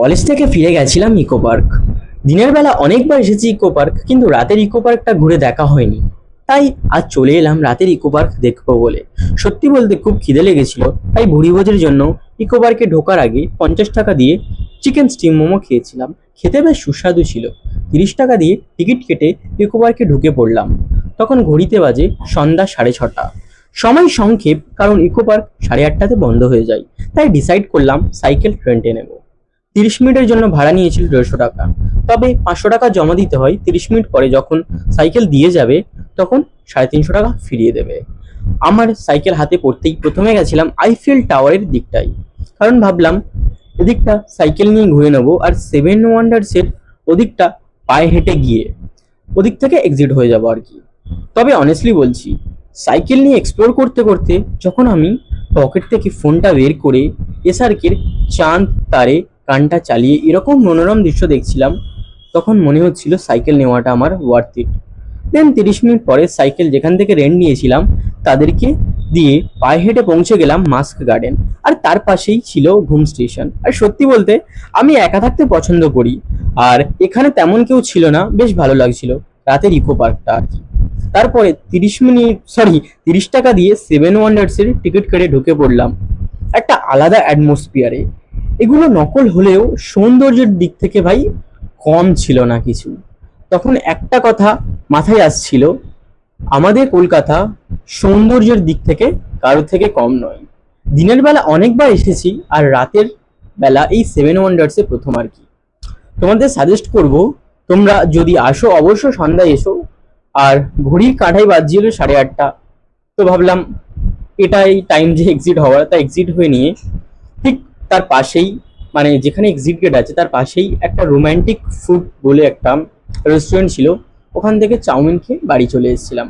College থেকে ফিরে গেছিলাম ইকো পার্ক। দিনের বেলা অনেকবার এসেছি ইকো পার্ক, কিন্তু রাতের ইকো পার্কটা ঘুরে দেখা হয়নি। তাই আজ চলে এলাম রাতের ইকো পার্ক দেখব বলে। সত্যি বলতে খুব খিদে লেগেছিল, তাই ভুড়িভোজের জন্য ইকো পার্কে ঢোকার আগে পঞ্চাশ টাকা দিয়ে চিকেন স্টিম মোমো খেয়েছিলাম। খেতে বেশ সুস্বাদু ছিল। তিরিশ টাকা দিয়ে টিকিট কেটে ইকো পার্কে ঢুকে পড়লাম। তখন ঘড়িতে বাজে সন্ধ্যা সাড়ে ছটা। সময় সংক্ষেপ, কারণ ইকো পার্ক সাড়ে আটটাতে বন্ধ হয়ে যায়। তাই ডিসাইড করলাম সাইকেল রেন্টে নেব। তিরিশ মিনিটের জন্য ভাড়া নিয়েছিল দেড়শো টাকা। তবে পাঁচশো টাকা জমা দিতে হয় তিরিশ মিনিট পরে যখন সাইকেল দিয়ে যাবে, তখন সাড়ে তিনশো টাকা ফিরিয়ে দেবে। আমার সাইকেল হাতে পড়তেই প্রথমে গেছিলাম আইফেল টাওয়ারের দিকটাই কারণ ভাবলাম, এদিকটা সাইকেল নিয়ে ঘুরে নেব আর সেভেন ওয়ান্ডার্সের ওদিকটা পায়ে হেঁটে গিয়ে ওদিক থেকে এক্সিট হয়ে যাব আর কি। তবে অনেস্টলি বলছি, সাইকেল নিয়ে এক্সপ্লোর করতে করতে যখন আমি পকেট থেকে ফোনটা বের করে এসআরকের চাঁদ তারে গানটা চালিয়ে এরকম মনোরম দৃশ্য দেখছিলাম, তখন মনে হচ্ছিল সাইকেল নেওয়াটা আমার ওয়ার্থ ইট দেন তিরিশ মিনিট পরে সাইকেল যেখান থেকে রেন্ট নিয়েছিলাম, তাদেরকে দিয়ে পায়ে হেঁটে পৌঁছে গেলাম মাস্ক গার্ডেন। আর তার পাশেই ছিল ঘুম স্টেশন। আর সত্যি বলতে, আমি একা থাকতে পছন্দ করি। আর এখানে তেমন কেউ ছিল না, বেশ ভালো লাগছিল। রাতের ইকো পার্কটা আর কি। তারপরে তিরিশ মিনিট সরি তিরিশ টাকা দিয়ে সেভেন ওয়ান্ডার্সের টিকিট কেটে ঢুকে পড়লাম। একটা আলাদা অ্যাটমসফিয়ারে এগুলো নকল হলেও সৌন্দর্যের দিক থেকে ভাই কম ছিল না কিছু। তখন একটা কথা মাথায় আসছিল, আমাদের কলকাতা সৌন্দর্যের দিক থেকে কারোর থেকে কম নয়। দিনের বেলা অনেকবার এসেছি আর রাতের বেলা এই সেভেন ওয়ান্ডার্সে প্রথম আর কি। তোমাদের সাজেস্ট করব, তোমরা যদি আসো অবশ্য সন্ধ্যায় এসো, আর ঘড়ির কাঁঠাই বাজছিল সাড়ে আটটা। তো ভাবলাম, এটাই টাইম যে এক্সিট হওয়ার, তা এক্সিট হয়ে নিয়ে তার পাশেই মানে যেখানে এক্সিট গেট আছে, তার পাশেই একটা রোম্যান্টিক ফুড বলে একটা রেস্টুরেন্ট ছিল। ওখান থেকে চাউমিন খেয়ে বাড়ি চলে এসেছিলাম।